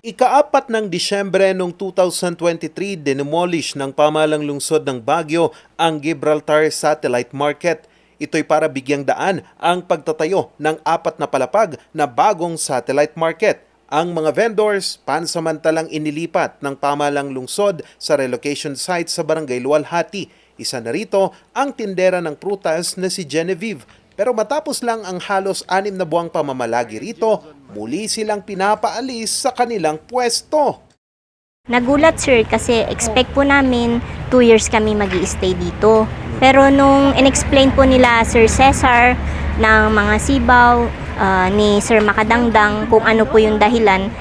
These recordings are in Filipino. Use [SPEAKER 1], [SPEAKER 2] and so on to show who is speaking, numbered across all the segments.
[SPEAKER 1] Ikaapat ng Disyembre noong 2023, demolish ng pamalang lungsod ng Baguio ang Gibraltar Satellite Market. Ito'y para bigyang daan ang pagtatayo ng apat na palapag na bagong satellite market. Ang mga vendors pansamantalang inilipat ng pamalang lungsod sa relocation site sa Barangay Lualhati. Isa na rito ang tindera ng prutas na si Genevieve. Pero matapos lang ang halos anim na buwang pamamalagi rito, muli silang pinapaalis sa kanilang pwesto.
[SPEAKER 2] Nagulat sir kasi expect po namin 2 years kami mag stay dito. Pero nung in-explain po nila Sir Cesar ng mga sibaw ah, ni Sir Makadangdang kung ano po yung dahilan,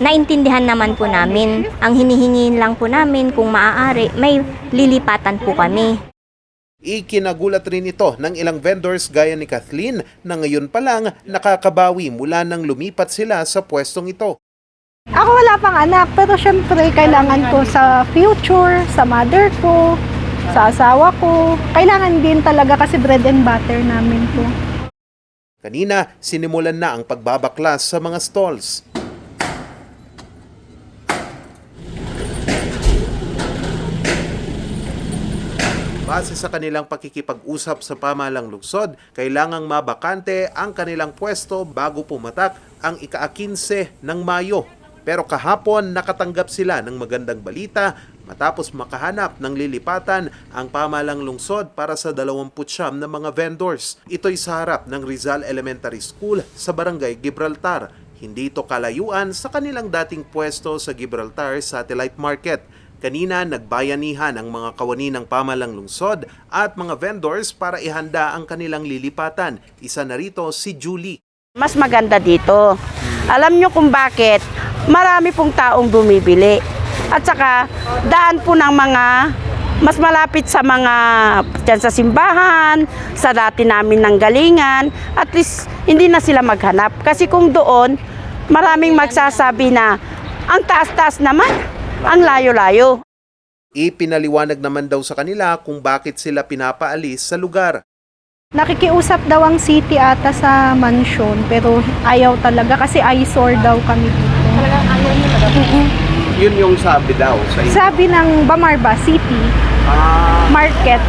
[SPEAKER 2] naintindihan naman po namin. Ang hinihingi lang po namin kung maaari, may lilipatan po kami.
[SPEAKER 1] Ikinagulat rin ito ng ilang vendors gaya ni Kathleen na ngayon pa lang nakakabawi mula nang lumipat sila sa pwestong ito.
[SPEAKER 3] Ako wala pang anak, pero syempre kailangan ko sa future, sa mother ko, sa asawa ko. Kailangan din talaga kasi bread and butter namin to.
[SPEAKER 1] Kanina, sinimulan na ang pagbabaklas sa mga stalls. Base sa kanilang pakikipag-usap sa pamalang lungsod, kailangang mabakante ang kanilang pwesto bago pumatak ang ika-15 ng Mayo. Pero kahapon nakatanggap sila ng magandang balita matapos makahanap ng lilipatan ang pamalang lungsod para sa 29 na mga vendors. Ito'y sa harap ng Rizal Elementary School sa Barangay Gibraltar. Hindi ito kalayuan sa kanilang dating pwesto sa Gibraltar Satellite Market. Kanina nagbayanihan ang mga kawani ng pamalang lungsod at mga vendors para ihanda ang kanilang lilipatan. Isa na rito si Julie.
[SPEAKER 4] Mas maganda dito. Alam nyo kung bakit? Marami pong taong bumibili. At saka, daan po ng mga mas malapit sa mga dyan sa simbahan, sa dati namin ng galingan, at least hindi na sila maghanap. Kasi kung doon, maraming magsasabi na ang taas-taas naman, ang layo-layo.
[SPEAKER 1] Ipinaliwanag naman daw sa kanila kung bakit sila pinapaalis sa lugar.
[SPEAKER 3] Nakikiusap daw ang city ata sa mansion, pero ayaw talaga kasi eyesore daw kami dito. Talagang ayaw niyo
[SPEAKER 1] Yun yung sabi daw sa
[SPEAKER 3] Sabi ng Bamarba City Market,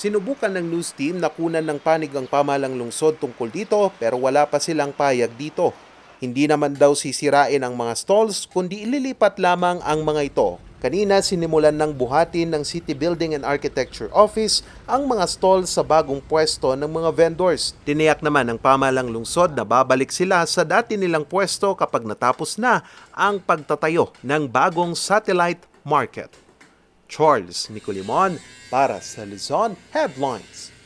[SPEAKER 1] Sinubukan ng news team na kunan ng panig ang pamalang lungsod tungkol dito pero wala pa silang payag dito. Hindi naman daw sisirain ang mga stalls kundi ililipat lamang ang mga ito. Kanina sinimulan ng buhatin ng City Building and Architecture Office ang mga stalls sa bagong pwesto ng mga vendors. Tiniyak naman ng pamalang lungsod na babalik sila sa dati nilang pwesto kapag natapos na ang pagtatayo ng bagong satellite market. Charles Nicolimon para sa Luzon Headlines.